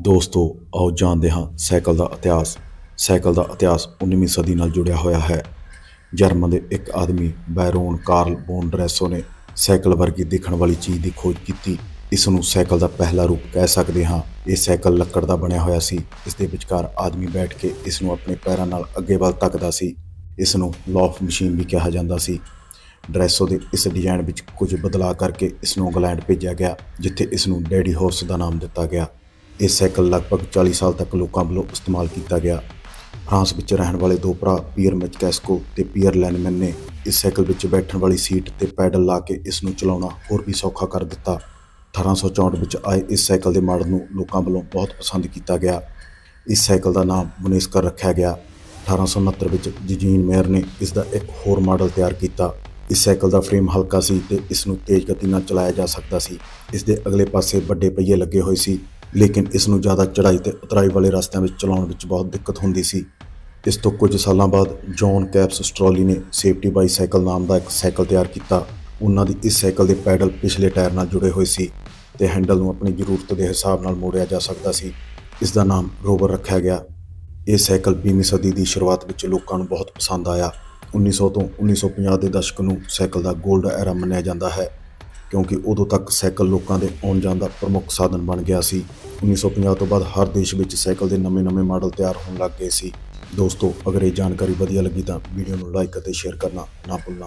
ਦੋਸਤੋ, ਆਓ ਜਾਣਦੇ ਹਾਂ ਸਾਈਕਲ ਦਾ ਇਤਿਹਾਸ। ਸਾਈਕਲ ਦਾ ਇਤਿਹਾਸ 19ਵੀਂ ਸਦੀ ਨਾਲ ਜੁੜਿਆ ਹੋਇਆ ਹੈ। ਜਰਮਨ ਦੇ ਇੱਕ ਆਦਮੀ, ਬੈਰੋਨ ਕਾਰਲ ਬੋਨ ਡਰੈਸੋ ਨੇ ਸਾਈਕਲ ਵਰਗੀ ਦਿਖਣ ਵਾਲੀ ਚੀਜ਼ ਦੀ ਖੋਜ ਕੀਤੀ। ਇਸ ਨੂੰ ਸਾਈਕਲ ਦਾ ਪਹਿਲਾ ਰੂਪ ਕਹਿ ਸਕਦੇ ਹਾਂ। ਇਹ ਸਾਈਕਲ ਲੱਕੜ ਦਾ ਬਣਿਆ ਹੋਇਆ ਸੀ। ਇਸ ਦੇ ਵਿਚਕਾਰ ਆਦਮੀ ਬੈਠ ਕੇ ਇਸ ਨੂੰ ਆਪਣੇ ਪੈਰਾਂ ਨਾਲ ਅੱਗੇ ਵੱਲ ਧੱਕਦਾ ਸੀ। ਇਸ ਨੂੰ ਲੌਫ ਮਸ਼ੀਨ ਵੀ ਕਿਹਾ ਜਾਂਦਾ ਸੀ। ਡਰੈਸੋ ਦੇ ਇਸ ਡਿਜ਼ਾਈਨ ਵਿੱਚ ਕੁਝ ਬਦਲਾਅ ਕਰਕੇ ਇਸ ਨੂੰ ਇੰਗਲੈਂਡ ਭੇਜਿਆ ਗਿਆ, ਜਿੱਥੇ ਇਸ ਨੂੰ ਡੈਡੀ ਹਾਰਸ ਦਾ ਨਾਮ ਦਿੱਤਾ ਗਿਆ। ਇਹ ਸਾਈਕਲ ਲਗਭਗ 40 ਸਾਲ ਤੱਕ ਲੋਕਾਂ ਵੱਲੋਂ ਇਸਤੇਮਾਲ ਕੀਤਾ ਗਿਆ। ਫਰਾਂਸ ਵਿੱਚ ਰਹਿਣ ਵਾਲੇ ਦੋ ਭਰਾ ਪੀਅਰ ਮੈਚਕੈਸਕੋ ਤੇ ਪੀਅਰ ਲੈਨਮੈਨ ਨੇ ਇਸ ਸਾਈਕਲ ਵਿੱਚ ਬੈਠਣ ਵਾਲੀ ਸੀਟ ਤੇ ਪੈਡਲ ਲਾ ਕੇ ਇਸ ਨੂੰ ਚਲਾਉਣਾ ਹੋਰ ਵੀ ਸੌਖਾ ਕਰ ਦਿੱਤਾ। 1864 ਵਿੱਚ ਆਏ ਇਸ ਸਾਈਕਲ ਦੇ ਮਾਡਲ ਨੂੰ ਲੋਕਾਂ ਵੱਲੋਂ ਬਹੁਤ ਪਸੰਦ ਕੀਤਾ ਗਿਆ। ਇਸ ਸਾਈਕਲ ਦਾ ਨਾਮ ਮੁਨੇਸਕਰ ਰੱਖਿਆ ਗਿਆ। 1869 ਵਿੱਚ ਜਜੀਨ ਮੇਅਰ ਨੇ ਇਸ ਦਾ ਇੱਕ ਹੋਰ ਮਾਡਲ ਤਿਆਰ ਕੀਤਾ। ਇਸ ਸਾਈਕਲ ਦਾ ਫਰੇਮ ਹਲਕਾ ਸੀ ਤੇ ਇਸ ਨੂੰ ਤੇਜ਼ ਗਤੀ ਨਾਲ ਚਲਾਇਆ ਜਾ ਸਕਦਾ ਸੀ। ਇਸ ਦੇ ਅਗਲੇ ਪਾਸੇ ਵੱਡੇ ਪਹੀਏ ਲੱਗੇ ਹੋਏ ਸੀ। ਲੇਕਿਨ ਇਸ ਨੂੰ ਜ਼ਿਆਦਾ ਚੜ੍ਹਾਈ ਤੇ ਉਤਰਾਈ ਵਾਲੇ ਰਸਤਿਆਂ ਵਿੱਚ ਚਲਾਉਣ ਵਿੱਚ ਬਹੁਤ ਦਿੱਕਤ ਹੁੰਦੀ ਸੀ। ਇਸ ਤੋਂ ਕੁਝ ਸਾਲਾਂ ਬਾਅਦ ਜੌਨ ਕੈਪਸ ਸਟਰੋਲੀ ਨੇ ਸੇਫਟੀ ਬਾਈਸਾਈਕਲ ਨਾਮ ਦਾ ਇੱਕ ਸਾਈਕਲ ਤਿਆਰ ਕੀਤਾ। ਉਹਨਾਂ ਦੀ ਇਸ ਸਾਈਕਲ ਦੇ ਪੈਡਲ ਪਿਛਲੇ ਟਾਇਰ ਨਾਲ ਜੁੜੇ ਹੋਏ ਸੀ ਤੇ ਹੈਂਡਲ ਨੂੰ ਆਪਣੀ ਜ਼ਰੂਰਤ ਦੇ ਹਿਸਾਬ ਨਾਲ ਮੋੜਿਆ ਜਾ ਸਕਦਾ ਸੀ। ਇਸ ਦਾ ਨਾਮ ਰੋਵਰ ਰੱਖਿਆ ਗਿਆ। ਇਹ ਸਾਈਕਲ 20ਵੀਂ ਸਦੀ ਦੀ ਸ਼ੁਰੂਆਤ ਵਿੱਚ ਲੋਕਾਂ ਨੂੰ ਬਹੁਤ ਪਸੰਦ ਆਇਆ। 1900 ਤੋਂ 1950 ਦੇ ਦਸ਼ਕ ਨੂੰ ਸਾਈਕਲ ਦਾ 골ਡ ਐਰਾ ਮੰਨਿਆ ਜਾਂਦਾ ਹੈ। ਕਿਉਂਕਿ ਉਦੋਂ ਤੱਕ ਸਾਈਕਲ ਲੋਕਾਂ ਦੇ ਆਉਣ ਜਾਣ ਦਾ ਪ੍ਰਮੁੱਖ ਸਾਧਨ ਬਣ ਗਿਆ ਸੀ। 1950 ਤੋਂ ਬਾਅਦ ਹਰ ਦੇਸ਼ ਵਿੱਚ ਸਾਈਕਲ ਦੇ ਨਵੇਂ-ਨਵੇਂ ਮਾਡਲ ਤਿਆਰ ਹੋਣ ਲੱਗ ਗਏ ਸੀ। ਦੋਸਤੋ, ਅਗਰ ਇਹ ਜਾਣਕਾਰੀ ਵਧੀਆ ਲੱਗੀ ਤਾਂ ਵੀਡੀਓ ਨੂੰ ਲਾਈਕ ਅਤੇ ਸ਼ੇਅਰ ਕਰਨਾ ਨਾ ਭੁੱਲਣਾ।